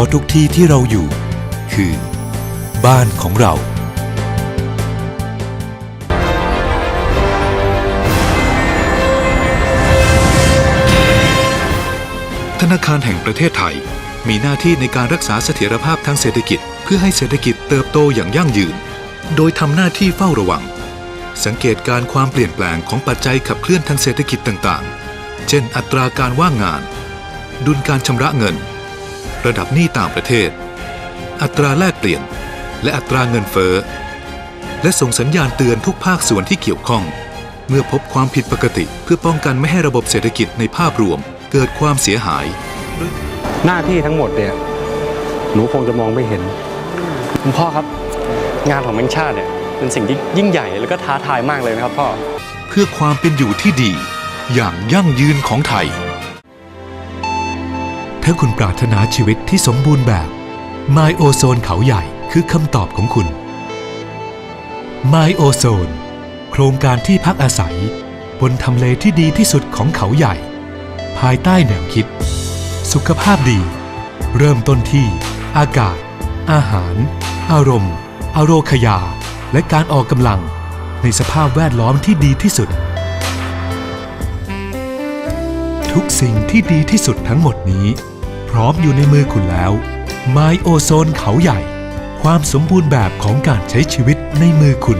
ราะทุกที่ที่เราอยู่ คือ บ้านของเรา ธนาคารแห่งประเทศไทย มีหน้าที่ในการรักษาเสถียรภาพทางเศรษฐกิจ เพื่อให้เศรษฐกิจเติบโตอย่างยั่งยืน โดยทำหน้าที่เฝ้าระวัง สังเกตการความเปลี่ยนแปลงของปัจจัยขับเคลื่อนทางเศรษฐกิจต่างๆ เช่น อัตราการว่างงาน ดุลการชำระเงิน ระดับหนี้ต่างประเทศ อัตราแลกเปลี่ยน และอัตราเงินเฟ้อ และส่งสัญญาณเตือนทุกภาคส่วนที่เกี่ยวข้อง เมื่อพบความผิดปกติเพื่อป้องกันไม่ให้ระบบเศรษฐกิจในภาพรวม เกิดความเสียหาย หน้าที่ทั้งหมดเนี่ยหนูคงจะมองไม่เห็น คุณพ่อครับ งานของแบงค์ชาติเนี่ยเป็นสิ่งที่ยิ่งใหญ่แล้วก็ท้าทายมากเลยนะครับพ่อ เพื่อความเป็นอยู่ที่ดี อย่างยั่งยืนของไทย ถ้าคุณปรารถนาชีวิตที่สมบูรณ์แบบ My Ozone เขาใหญ่คือคำตอบของคุณ My Ozone โครงการที่พักอาศัย บนทำเลที่ดีที่สุดของเขาใหญ่ ภายใต้แนวคิด สุขภาพดี เริ่มต้นที่ อากาศ อาหาร อารมณ์ อโรคยา และการออกกำลัง ในสภาพแวดล้อมที่ดีที่สุด ทุกสิ่งที่ดีที่สุดทั้งหมดนี้ พร้อมอยู่ในมือคุณแล้ว ไมโอโซนเขาใหญ่ ความสมบูรณ์แบบของการใช้ชีวิตในมือคุณ